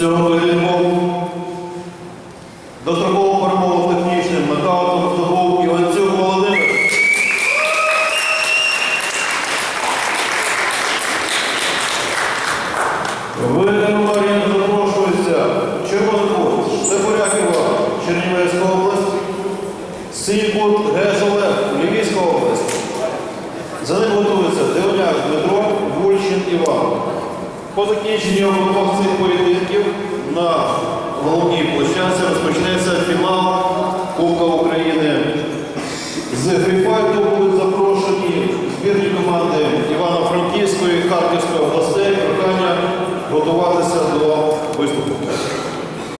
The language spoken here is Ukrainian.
цього поєдинку. Дострокову перемогу технічним нокаутом здобув Іванцюк Володимир. Виграну арені запрошується Червоний Кут, Степорякова, Чернівецька область, Сінькут Гезолев, Львівська область. За ним готується По закінченню обох цих поєдинків на головній площадці розпочнеться фінал Кубка України. З фріфайту будуть запрошені збірні команди Івано-Франківської, Харківської областей. Прохання готуватися до виступу.